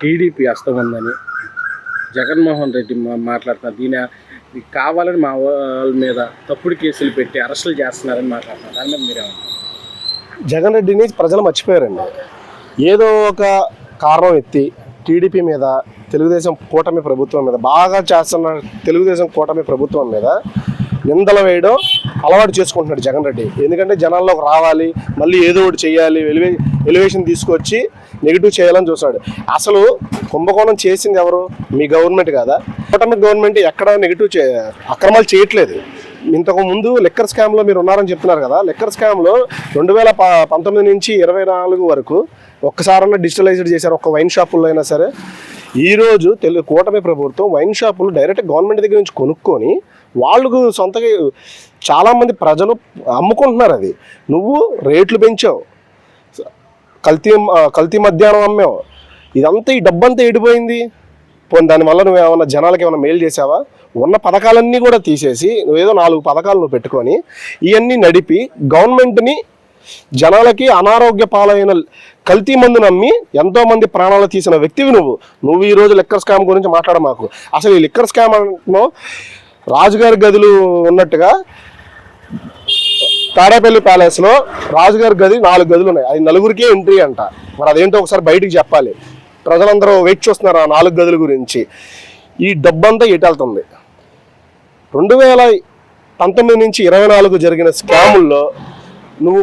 TDP అస్తం ఉందని జగన్మోహన్ రెడ్డి మా- మాట్లాడుతున్నారు దీని కావాలని మా వాళ్ళ మీద తప్పుడు కేసులు పెట్టి అరెస్టులు చేస్తున్నారని మాట్లాడుతున్నారు దాని మీద మీరేమంటారు జగన్ రెడ్డిని ప్రజలు మర్చిపోయారండి. ఏదో ఒక కారణం ఎత్తి టీడీపీ మీద తెలుగుదేశం కూటమి ప్రభుత్వం మీద బాగా చేస్తున్న తెలుగుదేశం కూటమి ప్రభుత్వం మీద నిందలు వేయడం అలవాటు చేసుకుంటున్నాడు జగన్ రెడ్డి. ఎందుకంటే జనాల్లోకి రావాలి మళ్ళీ ఏదో ఒకటి చేయాలి ఎలివే ఎలివేషన్ తీసుకొచ్చి నెగిటివ్ చేయాలని చూస్తాడు అసలు కుంభకోణం చేసింది ఎవరు? మీ గవర్నమెంట్ కాదా? కూటమి గవర్నమెంట్ ఎక్కడ నెగిటివ్ చే అక్రమాలు చేయట్లేదు. ఇంతకు ముందు లెక్కర్ స్కామ్లో మీరు ఉన్నారని చెప్తున్నారు కదా లెక్కర్ స్కామ్లో రెండు వేల ప పంతొమ్మిది నుంచి ఇరవై నాలుగు వరకు ఒక్కసారన్నా డిజిటలైజ్డ్ చేశారు ఒక్క వైన్ షాపుల్లో అయినా సరే. ఈరోజు తెలుగు కూటమి ప్రభుత్వం వైన్ షాపులు డైరెక్ట్ గవర్నమెంట్ దగ్గర నుంచి కొనుక్కొని వాళ్ళకు సొంతగా చాలామంది ప్రజలు అమ్ముకుంటున్నారు అది. నువ్వు రేట్లు పెంచావు. కల్తీ కల్తీ మధ్యాహ్నం అమ్మావు. ఇదంతా ఈ డబ్బంతా ఎడిపోయింది పోనీ దానివల్ల నువ్వు ఏమైనా జనాలకి ఏమైనా మేలు చేసావా ఉన్న పథకాలన్నీ కూడా తీసేసి నువ్వేదో నాలుగు పథకాలు నువ్వు పెట్టుకొని ఇవన్నీ నడిపి గవర్నమెంట్ని జనాలకి అనారోగ్య పాలైన కల్తీ మందు నమ్మి ఎంతో మంది ప్రాణాలు తీసిన వ్యక్తివి నువ్వు. నువ్వు ఈ రోజు లిక్కర్ స్కామ్ గురించి మాట్లాడ మాకు అసలు ఈ లిక్కర్ స్కామ్ అంటున్నావు రాజుగారి గదులు ఉన్నట్టుగా తాడేపల్లి ప్యాలెస్లో రాజుగారి గది నాలుగు గదులు ఉన్నాయి. అది నలుగురికే ఎంట్రీ అంట. మరి అదేంటో ఒకసారి బయటికి చెప్పాలి. ప్రజలందరూ వెయిట్ చూస్తున్నారు ఆ నాలుగు గదుల గురించి. ఈ డబ్బంతా ఇటెళ్తుంది రెండు వేల పంతొమ్మిది నుంచి ఇరవై నాలుగు జరిగిన స్కాముల్లో నువ్వు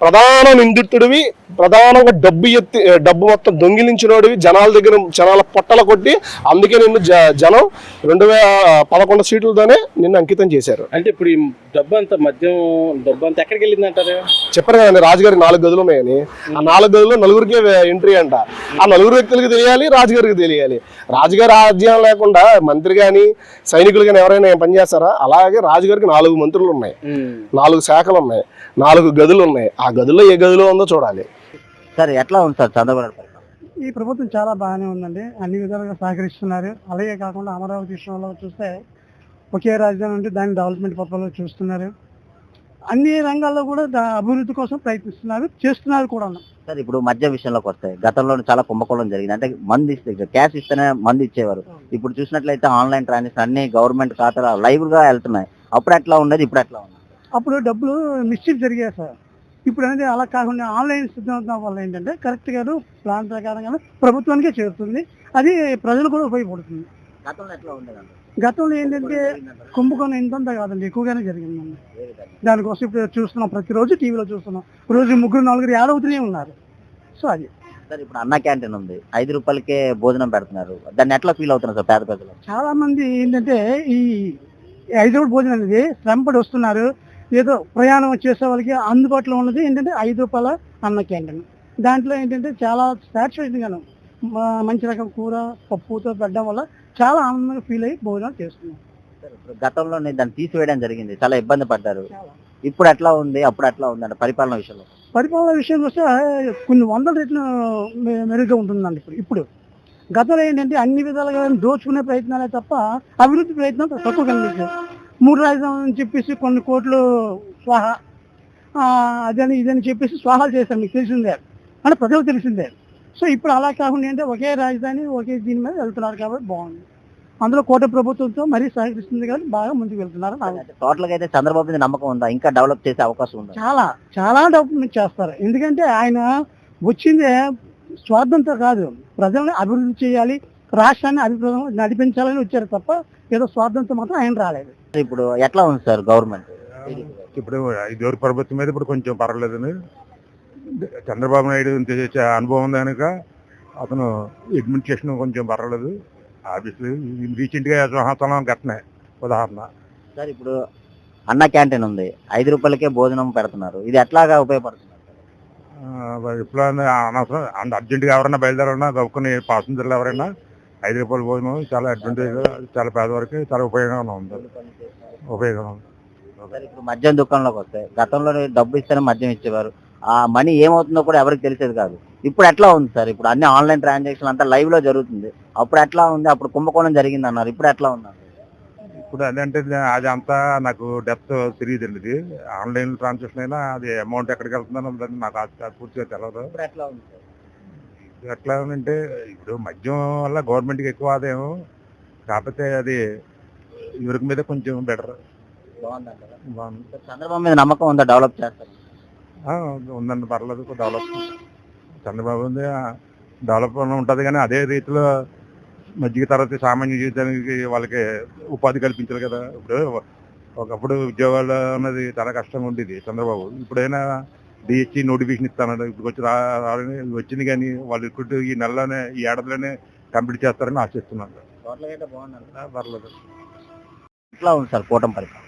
ప్రధాన నిందితుడివి ప్రధానంగా డబ్బు ఎత్తి డబ్బు మొత్తం దొంగిలించినోడివి జనాల దగ్గర జనాల పొట్టల కొట్టి అందుకే నిన్ను జ జనం రెండు వేల పదకొండు సీట్లతోనే నిన్ను అంకితం చేశారు. అంటే ఇప్పుడు ఈ డబ్బు అంతా మద్యం డబ్బు అంతా ఎక్కడికి వెళ్ళింది అంటారు చెప్పారు కదండి రాజుగారి నాలుగు గదులు ఉన్నాయని. ఆ నాలుగు గదుల్లో నలుగురికే ఎంట్రీ అంట. ఆ నలుగురు వ్యక్తులకి తెలియాలి రాజుగారికి తెలియాలి. రాజుగారి ఆజ్ఞం లేకుండా మంత్రి కానీ సైనికులు కానీ ఎవరైనా ఏం పని చేస్తారా? అలాగే రాజుగారికి నాలుగు మంత్రులు ఉన్నాయి. నాలుగు శాఖలు ఉన్నాయి. నాలుగు గదులు ఉన్నాయి. ఆ గదుల్లో ఏ గదిలో ఉందో చూడాలి. సార్ ఎట్లా ఉంది సార్ చంద్రబాబు? ఈ ప్రభుత్వం చాలా బాగానే ఉందండి. అన్ని విధాలుగా సహకరిస్తున్నారు. అలాగే కాకుండా అమరావతి విషయంలో చూస్తే ఒకే రాజధాని ఉంటే దాని డెవలప్మెంట్ పర్పస్లో చూస్తున్నారు. అన్ని రంగాల్లో కూడా దా- అభివృద్ధి కోసం ప్రయత్నిస్తున్నారు చేస్తున్నారు కూడా సార్ ఇప్పుడు మద్యం విషయంలోకి వస్తాయి గతంలో చాలా కుంభకోణం జరిగింది. అంటే మంది ఇస్తే క్యాష్ ఇస్తేనే మంది ఇచ్చేవారు. ఇప్పుడు చూసినట్లయితే ఆన్లైన్ ట్రాన్సాక్షన్ అన్ని గవర్నమెంట్ ఖాతాలో లైవ్గా వెళ్తున్నాయి. అప్పుడు ఎట్లా ఉండేది ఇప్పుడు ఎట్లా ఉంది అప్పుడు డబ్బులు మిస్టేక్ జరిగాయి సార్. ఇప్పుడు అనేది అలా కాకుండా ఆన్లైన్ సిద్ధం వల్ల ఏంటంటే కరెక్ట్గా ప్లాన్ ప్రకారంగా ప్రభుత్వానికే చేరుతుంది. అది ప్రజలు కూడా ఉపయోగపడుతుంది. గతంలో ఎట్లా ఉండేది గతంలో ఏంటంటే కుంభకోణం ఎంతంత కాదండి ఎక్కువగానే జరిగిందండి. దానికోసం ఇప్పుడు చూస్తున్నాం ప్రతిరోజు టీవీలో చూస్తున్నాం. రోజు ముగ్గురు నలుగురు యాడ్ అవుతూనే ఉన్నారు. సో అది. సార్ ఇప్పుడు అన్న క్యాంటీన్ ఉంది. ఐదు రూపాయలకే భోజనం పెడుతున్నారు. దాన్ని ఎట్లా ఫీల్ అవుతున్నారు సార్ పేద ప్రజలు? చాలా మంది ఏంటంటే ఈ ఐదు రూపాయల భోజనం అనేది శ్రమపడి వస్తున్నారు. ఏదో ప్రయాణం చేసే వాళ్ళకి అందుబాటులో ఉన్నది ఏంటంటే ఐదు రూపాయల అన్న క్యాంటీన్. దాంట్లో ఏంటంటే చాలా సాటిస్ఫాక్షన్గాను మంచి రకం కూర పప్పుతో పెట్టడం వల్ల చాలా ఆనందంగా ఫీల్ అయ్యి భోజనం చేస్తున్నాం. ఇప్పుడు గతంలో దాన్ని తీసివేయడం జరిగింది. చాలా ఇబ్బంది పడ్డారు. ఇప్పుడు ఎట్లా ఉంది అప్పుడు ఎట్లా ఉంది అంటే పరిపాలన విషయంలో. పరిపాలన విషయానికి వస్తే కొన్ని వందల రెట్లు మెరుగ్గా ఉంటుందండి ఇప్పుడు ఇప్పుడు. గతంలో ఏంటంటే అన్ని విధాలుగా దోచుకునే ప్రయత్నాలే తప్ప అభివృద్ధి ప్రయత్నం తక్కువ కనిపించాయి మూడు రాజధానులు అని చెప్పేసి కొన్ని కోట్లు స్వాహ అదని ఇదని చెప్పేసి స్వాహాలు చేశారు మీకు తెలిసిందే. అంటే ప్రజలకు తెలిసిందే. సో ఇప్పుడు అలా కాకుండా ఏంటంటే ఒకే రాజధాని ఒకే దీని మీద వెళ్తున్నారు కాబట్టి బాగుంది. అందులో కోట ప్రభుత్వంతో మరీ సహకరిస్తుంది కాబట్టి బాగా ముందుకు వెళ్తున్నారు నా టోటల్గా అయితే చంద్రబాబు మీద నమ్మకం ఉందా? ఇంకా డెవలప్ చేసే అవకాశం ఉందా? చాలా చాలా డెవలప్మెంట్ చేస్తారు. ఎందుకంటే ఆయన వచ్చిందే స్వార్థంతో కాదు ప్రజల్ని అభివృద్ధి చేయాలి రాష్ట్రాన్ని అభివృద్ధి నడిపించాలని వచ్చారు తప్ప ఏదో స్వార్థంతో మాత్రం ఆయన రాలేదు. ఇప్పుడు ఎట్లా ఉంది సార్ గవర్నమెంట్? ఇప్పుడు ఐదుగురు ప్రభుత్వం మీద ఇప్పుడు కొంచెం పర్వాలేదని చంద్రబాబు నాయుడు చేసే అనుభవం ఉంది కనుక అతను అడ్మినిస్ట్రేషన్ కొంచెం పర్వాలేదు. ఆఫీసులు రీసెంట్గా సంవత్సరం గట్టనే ఉదాహరణ. సార్ ఇప్పుడు అన్న క్యాంటీన్ ఉంది. ఐదు రూపాయలకే భోజనం పెడుతున్నారు. ఇది ఎట్లాగా ఉపయోగపడుతుంది? ఇప్పుడు అనవసరం అంత అర్జెంటుగా ఎవరైనా బయలుదేరన్నా గొప్పని పాసెంజర్లు ఎవరైనా ఐదు రూపాయల భోజనం చాలా అడ్వాంటేజ్ చాలా పేదవారికి చాలా ఉపయోగంగా ఉంది. ఉపయోగం ఉంది. ఇప్పుడు మద్యం దుకాణంలోకి వస్తే గతంలో డబ్బు ఇస్తేనే మద్యం ఇచ్చేవారు. ఆ మనీ ఏమవుతుందో కూడా ఎవరికి తెలిసేది కాదు. ఇప్పుడు ఎట్లా ఉంది సార్? ఇప్పుడు అన్ని ఆన్లైన్ ట్రాన్సాక్షన్ అంతా లైవ్లో జరుగుతుంది. అప్పుడు ఎట్లా ఉంది? అప్పుడు కుంభకోణం జరిగింది అన్నారు ఇప్పుడు ఎట్లా ఉంది ఇప్పుడు అదంటే అది అంతా నాకు డెప్త్ తెలియదండి ఇది ఆన్లైన్ ట్రాన్సాక్షన్ అయినా అది అమౌంట్ ఎక్కడికి వెళ్తుందని నాకు పూర్తిగా తెలియదు ఇప్పుడు ఎట్లా ఉంది ఎట్లా అంటే ఇప్పుడు మద్యం వల్ల గవర్నమెంట్కి ఎక్కువ ఆదాయం కాకపోతే అది ఇవరికి మీద కొంచెం బెటర్. బాగుంది. చంద్రబాబు మీద నమ్మకం ఉందా డెవలప్ చేస్తారు ఉందండి పర్లేదు డెవలప్ చంద్రబాబు ఉంది డెవలప్ ఉంటుంది కానీ అదే రీతిలో మధ్య తరగతి సామాన్య జీవితానికి వాళ్ళకి ఉపాధి కల్పించాలి కదా. ఇప్పుడు ఒకప్పుడు ఉద్యోగాలు అన్నది చాలా కష్టంగా ఉండేది చంద్రబాబు. ఇప్పుడైనా డిఎస్సి నోటిఫికేషన్ ఇస్తానన్నాడు ఇప్పుడు వచ్చి రా రాలని వచ్చింది కానీ వాళ్ళు ఇప్పుడు ఈ నెలలోనే ఈ ఏడాదిలోనే కంప్లీట్ చేస్తారని ఆశిస్తున్నాను. పర్లేదు. ఎట్లా ఉంది సార్ కూటమి పరిపాలన?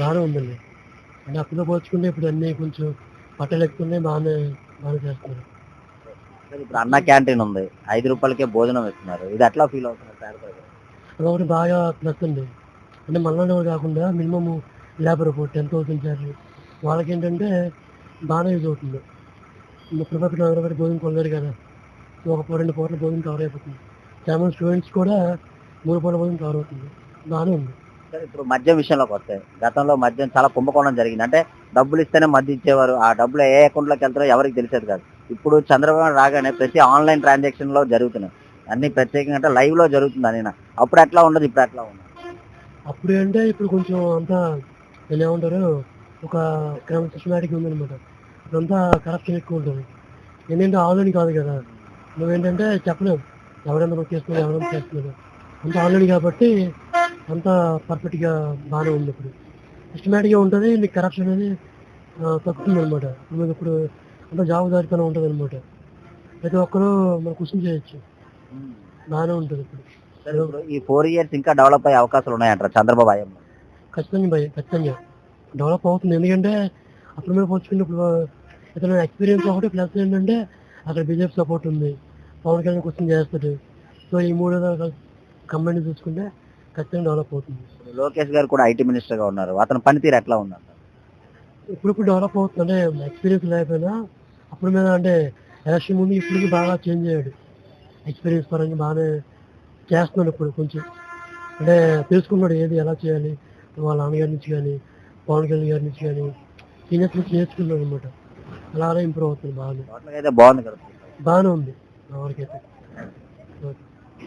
బాగానే ఉందండి. అంటే అప్పుడు పోల్చుకుంటే ఇప్పుడు అన్ని కొంచెం బట్టలు ఎక్కుతున్నాయి బాగానే బాగానే చేస్తున్నారు. సార్, ఇప్పుడు అన్న క్యాంటీన్ ఉంది. ఐదు రూపాయలకే భోజనం ఇస్తున్నారు. ఇది ఎట్లా ఫీల్ అవుతున్నారు ప్రజలు? అదొకటి బాగా ప్లస్ అండి అంటే మనలోనే కాకుండా minimum labour ten thousand charge వాళ్ళకి ఏంటంటే బాగానే యూజ్ అవుతుంది. ముప్పై పక్కన నలభై రూపాయలు భోజనం కొనలేరు కదా. ఒక రెండు పూటల భోజనం కవర్ అయిపోతుంది. చాలా స్టూడెంట్స్ కూడా మూడు పూటల భోజనం కవర్ అవుతుంది. బాగానే ఉంది. సార్ ఇప్పుడు మద్యం విషయంలోకి వస్తే గతంలో మద్యం చాలా కుంభకోణం జరిగింది. అంటే డబ్బులు ఇస్తేనే మద్యం ఇచ్చేవారు. ఆ డబ్బులు ఏ అకౌంట్లోకి వెళ్తారో ఎవరికి తెలిసేది కాదు. ఇప్పుడు చంద్రబాబు రాగానే ప్రతి ఆన్లైన్ ట్రాన్సాక్షన్లో జరుగుతున్నాయి. అన్ని ప్రత్యేకంగా అంటే లైవ్లో జరుగుతుంది అని అప్పుడు ఎట్లా ఉండదు? ఇప్పుడు ఎట్లా ఉండదు? అప్పుడు అంటే ఇప్పుడు కొంచెం అంతా నేను ఏమంటారు ఒక క్రమ సిస్టమేటిక్ ఉందన్నమాట. ఇదంతా కరప్షన్ ఎక్కువ ఉంటుంది. ఏంటంటే ఆన్లైన్ కాదు కదా. నువ్వేంటంటే చెప్పలేవు. ఎవరైనా చేస్తున్నారు ఎవరైనా చేస్తున్నారు. అంత ఆన్లైన్ కాబట్టి అంతా పర్ఫెక్ట్గా బాగానే ఉంది ఇప్పుడు. సిస్టమేటిక్గా ఉంటుంది నీకు కరప్షన్ అనేది తగ్గుతుంది అనమాట ఇప్పుడు అంత జవాబుదారితనం ఉంటుంది అనమాట ప్రతి ఒక్కరూ మనం క్వశ్చన్ చేయొచ్చు. బాగానే ఉంటుంది ఇప్పుడు. ఈ ఫోర్ ఇయర్స్ ఇంకా డెవలప్ అయ్యే అవకాశాలు ఉన్నాయంటారు చంద్రబాబు అయ్యమ్మ ఖచ్చితంగా భయ ఖచ్చితంగా. డెవలప్ అవుతుంది. ఎందుకంటే అప్పుడు మీద పోల్చుకుంటే ఇప్పుడు ఇతను ఎక్స్పీరియన్స్ ఒకటి ప్లస్ ఏంటంటే అక్కడ బీజేపీ సపోర్ట్ ఉంది. పవన్ కళ్యాణ్ క్వశ్చన్ చేస్తాడు. సో ఈ మూడు కంబైన్ చూసుకుంటే ఖచ్చితంగా డెవలప్ అవుతుంది. లోకేష్ గారు కూడా ఐటీ మినిస్టర్గా ఉన్నారు. అతని పనితీరు ఎట్లా ఉందంటారు ఇప్పుడు ఇప్పుడు డెవలప్ అవుతుంది. అంటే ఎక్స్పీరియన్స్ లేకపోయినా అప్పుడు మీద అంటే ఎలక్షన్ ముందు ఇప్పటికి బాగా చేంజ్ అయ్యాడు. ఎక్స్పీరియన్స్ పరంగా బాగానే చేస్తున్నాడు ఇప్పుడు కొంచెం. అంటే తెలుసుకున్నాడు ఏది ఎలా చేయాలి వాళ్ళ నాన్నగారి నుంచి కానీ పవన్ కళ్యాణ్ గారి నుంచి కానీ సీనియర్స్ నుంచి నేర్చుకున్నాడు అనమాట అలా అలా ఇంప్రూవ్ అవుతుంది బాగానే. బాగానే ఉంది నా వరకైతే ఓకే.